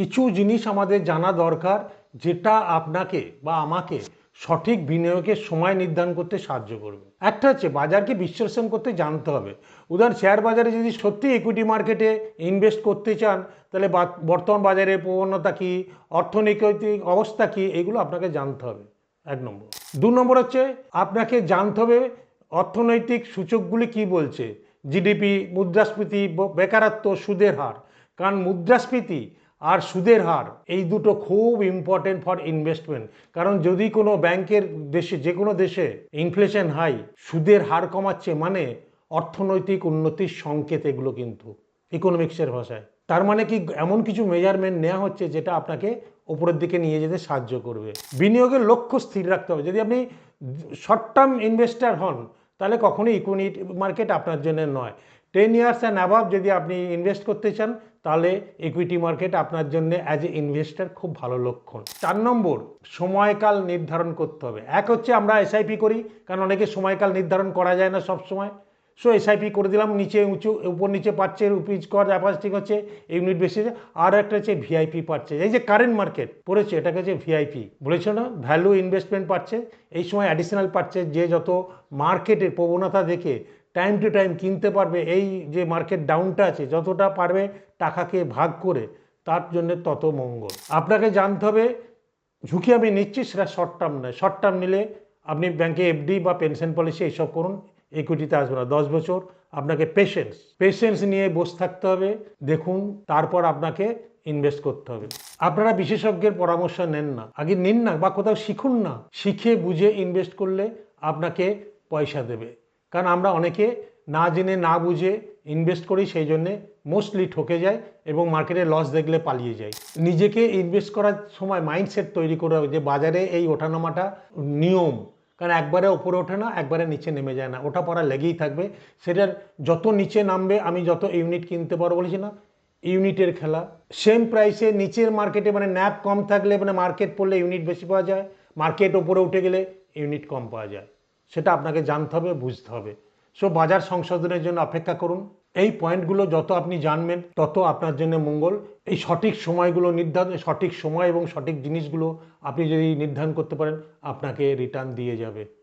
কিছু জিনিস আমাদের জানা দরকার যেটা আপনাকে বা আমাকে সঠিক বিনিয়োগের সময় নির্ধারণ করতে সাহায্য করবে। একটা হচ্ছে বাজারকে বিশ্লেষণ করতে জানতে হবে। উদাহরণ শেয়ার বাজারে যদি সত্যি ইকুইটি মার্কেটে ইনভেস্ট করতে চান, তাহলে বর্তমান বাজারে প্রবণতা কী, অর্থনৈতিক অবস্থা কী, এগুলো আপনাকে জানতে হবে। এক নম্বর। দু নম্বর হচ্ছে আপনাকে জানতে হবে অর্থনৈতিক সূচকগুলি কি বলছে। জিডিপি মুদ্রাস্ফীতি বেকারত্ব, সুদের হার। কারণ মুদ্রাস্ফীতি আর সুদের হার, এই দুটো খুব ইম্পর্টেন্ট ফর ইনভেস্টমেন্ট কারণ যদি কোনো ব্যাংকের দেশে, যে কোনো দেশে ইনফ্লেশন হাই সুদের হার কমাচ্ছে মানে অর্থনৈতিক উন্নতির সংকেত এগুলো কিন্তু ইকোনমিক্সের ভাষায়। তার মানে কি এমন কিছু মেজারমেন্ট নেওয়া হচ্ছে যেটা আপনাকে ওপরের দিকে নিয়ে যেতে সাহায্য করবে। বিনিয়োগের লক্ষ্য স্থির রাখতে হবে। যদি আপনি শর্ট টার্ম ইনভেস্টার হন, তাহলে কখনোই ইকুইটি মার্কেট আপনার জন্য নয়। টেন ইয়ার্স অ্যান্ড অ্যাভাব যদি আপনি ইনভেস্ট করতে চান, তাহলে ইকুইটি মার্কেট আপনার জন্য অ্যাজ এ ইনভেস্টার খুব ভালো লক্ষণ। চার নম্বর, সময়কাল নির্ধারণ করতে হবে। এক হচ্ছে আমরা এসআইপি করি, কারণ অনেকে সময়কাল নির্ধারণ করা যায় না সব সময় সো এসআইপি করে দিলাম, নিচে উঁচু, উপর নিচে পাচ্ছে রুপিজ কর ঠিক হচ্ছে ইউনিট বেসিসে আর একটা হচ্ছে ভিআইপি পাচ্ছে। এই যে কারেন্ট মার্কেট পড়েছে, এটাকে হচ্ছে ভিআইপি বলেছ না? ভ্যালু ইনভেস্টমেন্ট পাচ্ছে। এই সময় অ্যাডিশনাল পাচ্ছে, যে যত মার্কেটের প্রবণতা দেখে টাইম টু টাইম কিনতে পারবে, এই যে মার্কেট ডাউনটা আছে, যতটা পারবে টাকাকে ভাগ করে, তার জন্য তত মঙ্গল। আপনাকে জানতে হবে, ঝুঁকি আমি নিচ্ছি সেটা শর্ট টার্ম নয়। শর্ট টার্ম নিলে আপনি ব্যাংকে এফডি বা পেনশন পলিসি এইসব করুন ইকুইটিতে আসবে না। দশ বছর আপনাকে পেশেন্স পেশেন্স নিয়ে বসে থাকতে হবে, দেখুন, তারপর আপনাকে ইনভেস্ট করতে হবে। আপনারা বিশেষজ্ঞের পরামর্শ নেন না, আগে নিন না বা কোথাও শিখুন না। শিখে বুঝে ইনভেস্ট করলে আপনাকে পয়সা দেবে। কারণ আমরা অনেকে না জেনে, না বুঝে ইনভেস্ট করি, সেই জন্যে মোস্টলি ঠকে যায় এবং মার্কেটে লস দেখলে পালিয়ে যায় নিজেকে ইনভেস্ট করার সময় মাইন্ডসেট তৈরি করে যে বাজারে এই ওঠানামাটা নিয়ম। কারণ একবারে ওপরে ওঠে না, একবারে নিচে নেমে যায় না। ওঠা পড়া লেগেই থাকবে। সেটার যত নিচে নামবে, আমি যত ইউনিট কিনতে পারব বলেছি না ইউনিটের খেলা। সেম প্রাইসে নিচের মার্কেটে মানে ন্যাপ কম থাকলে মানে মার্কেট পড়লে ইউনিট বেশি পাওয়া যায়। মার্কেট ওপরে উঠে গেলে ইউনিট কম পাওয়া যায়। সেটা আপনাকে জানতে হবে, বুঝতে হবে। সো বাজার সংশোধনের জন্য অপেক্ষা করুন। এই পয়েন্টগুলো যত আপনি জানবেন, তত আপনার জন্য মঙ্গল। এই সঠিক সময়গুলো নির্ধারণ, সঠিক সময় এবং সঠিক জিনিসগুলো আপনি যদি নির্ধারণ করতে পারেন, আপনাকে রিটার্ন দিয়ে যাবে।